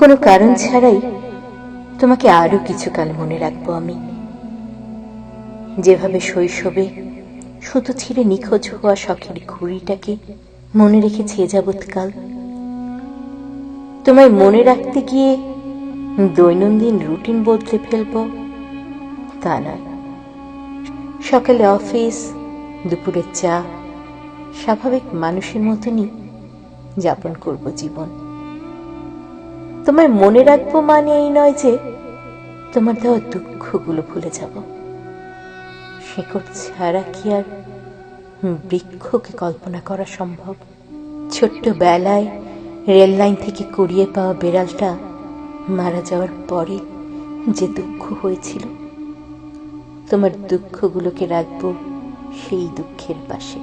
কোনো কারণ ছাড়াই তোমাকে আরও কিছুকাল মনে রাখব আমি। যেভাবে শৈশবে সুতো ছিঁড়ে নিখোঁজ হওয়া শখের ঘুড়িটাকে মনে রেখেছি যাবৎকাল, তোমায় মনে রাখতে গিয়ে দৈনন্দিন রুটিন বদলে ফেলব, তা নয়। সকালে অফিস, দুপুরে চা, স্বাভাবিক মানুষের মতনই যাপন করব জীবন। তোমায় মনে রাখব মানে এই নয় যে তোমার দেওয়া দুঃখগুলো ভুলে যাব। শেকড় ছাড়া কি আর বৃক্ষকে কল্পনা করা সম্ভব? ছোট্ট বেলায় রেল লাইন থেকে কুড়িয়ে পাওয়া বেড়ালটা মারা যাওয়ার পরে যে দুঃখ হয়েছিল, তোমার দুঃখগুলোকে রাখব সেই দুঃখের পাশে।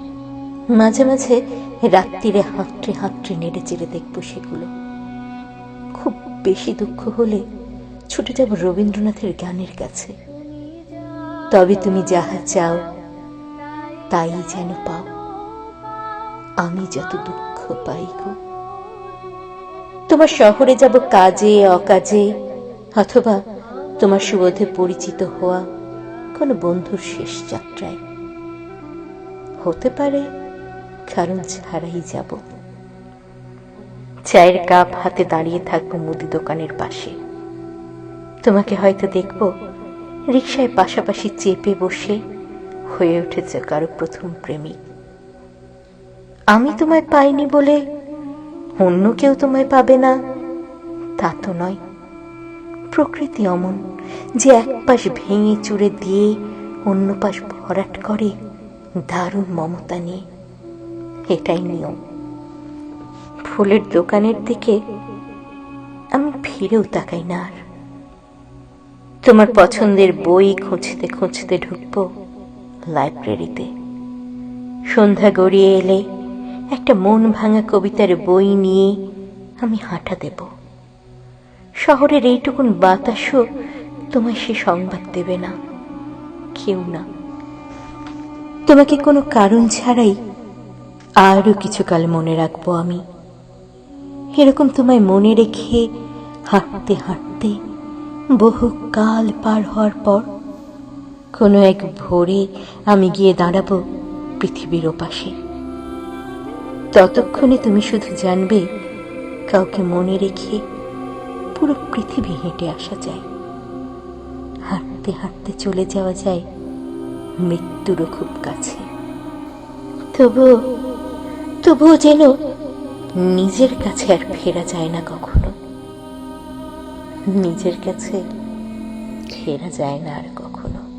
মাঝে মাঝে রাত্রিরে হাঁটতে হাঁটতে নেড়ে চেড়ে দেখব সেগুলো। বেশি দুঃখ হলে ছুটে যাব রবীন্দ্রনাথের গানের কাছে। তবে তুমি যাহা চাও, তাই যেন পাও। আমি যত দুঃখ পাই গো। তোমার শহরে যাব কাজে, অকাজে, অথবা তোমার সুবোধে পরিচিত হওয়া কোনো বন্ধুর শেষ যাত্রায়। হতে পারে, কারণ ছাড়াই যাব। চায়ের কাপ হাতে দাঁড়িয়ে থাকব মুদি দোকানের পাশে। তোমাকে হয়তো দেখব রিক্সায় পাশাপাশি চেপে বসে হয়ে উঠেছে কারও প্রথম প্রেমিক। আমি তোমায় পাইনি বলে অন্য কেউ তোমায় পাবে না? তা তো নয়। প্রকৃতি অমন যে এক পাশ ভেঙে চুরে দিয়ে অন্য পাশ ভরাট করে দারুণ মমতা নিয়ে। এটাই নিয়ম। ফুলের দোকানের দিকে আমি ফিরেও তাকাই না আর। তোমার পছন্দের বই খুঁজতে খুঁজতে ঢুকবো লাইব্রেরিতে। সন্ধ্যা গড়িয়ে এলে একটা মন ভাঙা কবিতার বই নিয়ে আমি হাঁটা দেব। শহরের এইটুকুন বাতাসও তোমায় সে সংবাদ দেবে না, কেউ না। তোমাকে কোনো কারণ ছাড়াই আরও কিছুকাল মনে রাখব আমি। এরকম তোমায় মনে রেখে হাঁটতে হাঁটতে বহু কাল পার হওয়ার পর কোনো এক ভোরে আমি গিয়ে দাঁড়াবো পৃথিবীর ওপাশে। ততক্ষণে তুমি শুধু জানবে, কাউকে মনে রেখে পুরো পৃথিবী হেঁটে আসা যায়। হাঁটতে হাঁটতে চলে যাওয়া যায় মৃত্যুরও খুব কাছে। তবুও তবুও যেন নিজের কাছে আর ফেরা যায় না কখনো। নিজের কাছে ফেরা যায় না আর কখনো।